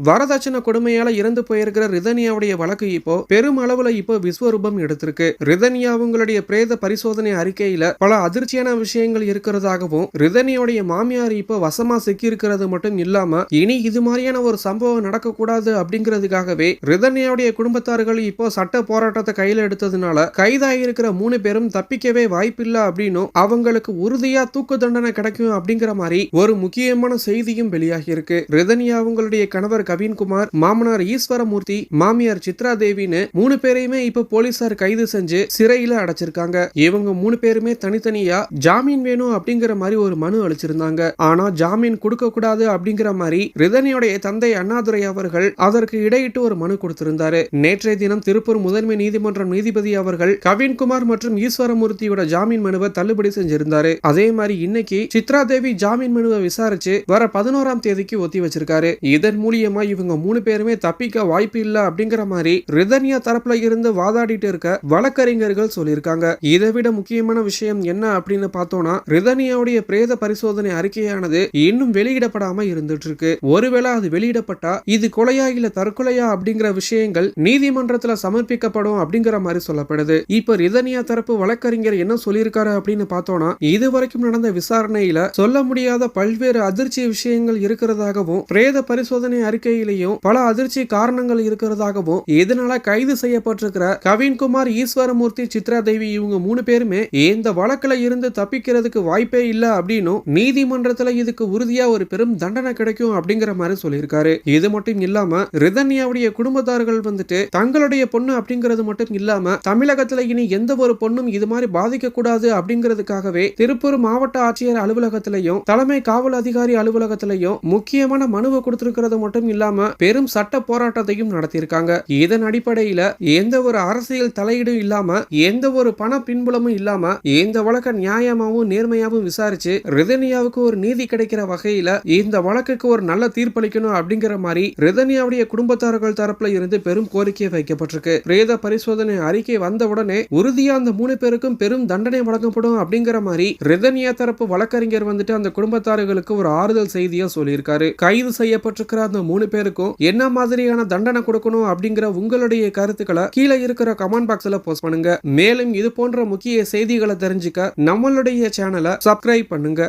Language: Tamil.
வரதட்சணை கொடுமையால இறந்து போயிருக்கிற ரிதனியாவுடைய வழக்கு இப்போ பெரும் அளவுல இப்போ விஸ்வரூபம் எடுத்திருக்கு. ரிதனியா அவங்களுடைய பிரேத பரிசோதனை அறிக்கையில பல அதிர்ச்சியான விஷயங்கள் இருக்கிறதாகவும் ரிதனியோடைய மாமியார் இப்போ வசமா சிக்கி இருக்கிறது மட்டும் இல்லாம இனி இது மாதிரியான ஒரு சம்பவம் நடக்கக்கூடாது அப்படிங்கிறதுக்காகவே ரிதனியாவுடைய குடும்பத்தார்கள் இப்போ சட்ட போராட்டத்தை கையில எடுத்ததுனால கைதாகியிருக்கிற மூணு பேரும் தப்பிக்கவே வாய்ப்பில்லை அப்படின்னும் அவங்களுக்கு உறுதியா தூக்கு தண்டனை கிடைக்கும் அப்படிங்கிற மாதிரி ஒரு முக்கியமான செய்தியும் வெளியாகி இருக்கு ரிதனியா அவங்களுடைய கணவர் கவின்குமார் மாமனார் ஈஸ்வரமூர்த்தி மாமியார் சித்ரா தேவின்னு மூணு பேரையுமே இப்ப போலீசார் கைது செஞ்சு சிறையில அடைச்சிருக்காங்க. இவங்க மூணு பேருமே தனித்தனியா ஜாமீன் வேணும் அப்படிங்கிற மாதிரி ஒரு மனு அளிச்சிருந்தாங்க. ஆனா ஜாமீன் கொடுக்க கூடாது அப்படிங்கிற மாதிரி ரிதனியுடைய தந்தை அண்ணாதுரை அவர்கள் அதற்கு இடையிட்டு ஒரு மனு கொடுத்திருந்தாரு. நேற்றைய தினம் திருப்பூர் முதன்மை நீதிமன்றம் நீதிபதி அவர்கள் கவின்குமார் மற்றும் ஈஸ்வரமூர்த்தியோட ஜாமீன் மனுவை தள்ளுபடி செஞ்சிருந்தாரு. அதே மாதிரி இன்னைக்கு சித்ரா தேவி ஜாமீன் மனுவை விசாரிச்சு வர பதினோராம் தேதிக்கு ஒத்தி வச்சிருக்காரு. இதன் மூலியமா மூலமா இவங்க மூணு பேருமே தப்பிக்க வாய்ப்பு இல்ல அப்படிங்கிற மாதிரி ரிதன்யா தரப்புல இருந்து வாதாடிட்டு இருக்க வழக்கறிஞர்கள் சொல்லியிருக்காங்க. இதை விட முக்கியமான விஷயம் என்ன அப்படின்னு பார்த்தோம்னா ரிதனியாவுடைய பிரேத பரிசோதனை அறிக்கையானது இன்னும் வெளியிடப்படாம இருந்துட்டு இருக்கு ஒருவேளை அது வெளியிடப்பட்டா இது கொலையா இல்ல தற்கொலையா அப்படிங்கிற விஷயங்கள் நீதிமன்றத்துல சமர்ப்பிக்கப்படும் அப்படிங்கிற மாதிரி சொல்லப்படுது. இப்ப ரிதனியா தரப்பு வழக்கறிஞர் என்ன சொல்லியிருக்காரு அப்படின்னு பார்த்தோம்னா இது வரைக்கும் நடந்த விசாரணையில சொல்ல முடியாத பல்வேறு அதிர்ச்சி விஷயங்கள் இருக்கிறதாகவும் பிரேத பரிசோதனை அறிக்கை அறிக்கையிலையும் பல அதிர்ச்சி காரணங்கள் இருக்கிறதாகவும் இதனால கைது செய்யப்பட்டிருக்கிற கவின்குமார் ஈஸ்வரமூர்த்தி சித்ரா தேவி இவங்க மூணு பேருமே இந்த வழக்குல இருந்து தப்பிக்கிறதுக்கு வாய்ப்பே இல்ல அப்படின்னும் நீதிமன்றத்துல இதுக்கு உறுதியா ஒரு பெரும் தண்டனை கிடைக்கும் அப்படிங்கிற மாதிரி சொல்லியிருக்காரு. இது மட்டும் இல்லாம ரிதன்யாவுடைய குடும்பத்தார்கள் வந்துட்டு தங்களுடைய பொண்ணு அப்படிங்கிறது மட்டும் இல்லாம தமிழகத்துல இனி எந்த ஒரு பொண்ணும் இது மாதிரி பாதிக்க கூடாது அப்படிங்கிறதுக்காகவே திருப்பூர் மாவட்ட ஆட்சியர் அலுவலகத்திலையும் தலைமை காவல் அதிகாரி அலுவலகத்திலையும் முக்கியமான மனுவை கொடுத்திருக்கிறது மட்டும் இல்லாம பெரும் சட்ட போராட்டத்தையும் நடத்தியிருக்காங்க. இதன் அடிப்படையில எந்த ஒரு அரசியல் தலையீடும் இல்லாம எந்த ஒரு பண பின்புலமும் இல்லாம இந்த வழக்க நியாயமாவும் நேர்மையாவும் விசாரிச்சு ரிதனியாவுக்கு ஒரு நீதி கிடைக்கிற வகையில இந்த வழக்குக்கு ஒரு நல்ல தீர்ப்பளிக்கணும் அப்படிங்கிற மாதிரி ரிதனியாவுடைய குடும்பத்தார்கள் தரப்புல இருந்து பெரும் கோரிக்கை வைக்கப்பட்டிருக்கு. பிரேத பரிசோதனை அறிக்கை வந்த உடனே உறுதியா அந்த மூணு பேருக்கும் பெரும் தண்டனை வழங்கப்படும் அப்படிங்கிற மாதிரி ரிதனியா தரப்பு வழக்கறிஞர் வந்துட்டு அந்த குடும்பத்தார்களுக்கு ஒரு ஆறுதல் செய்தியா சொல்லியிருக்காரு. கைது செய்யப்பட்டிருக்கிற அந்த மூணு பேருக்கும் என்ன மாதிரியான தண்டனை கொடுக்கணும் அப்படிங்கிற உங்களுடைய கருத்துக்களை கீழே இருக்கிற கமெண்ட் பாக்ஸ்ல போஸ்ட் பண்ணுங்க. மேலும் இது போன்ற முக்கிய செய்திகளை தெரிஞ்சுக்க நம்மளுடைய சேனலை சப்ஸ்கிரைப் பண்ணுங்க.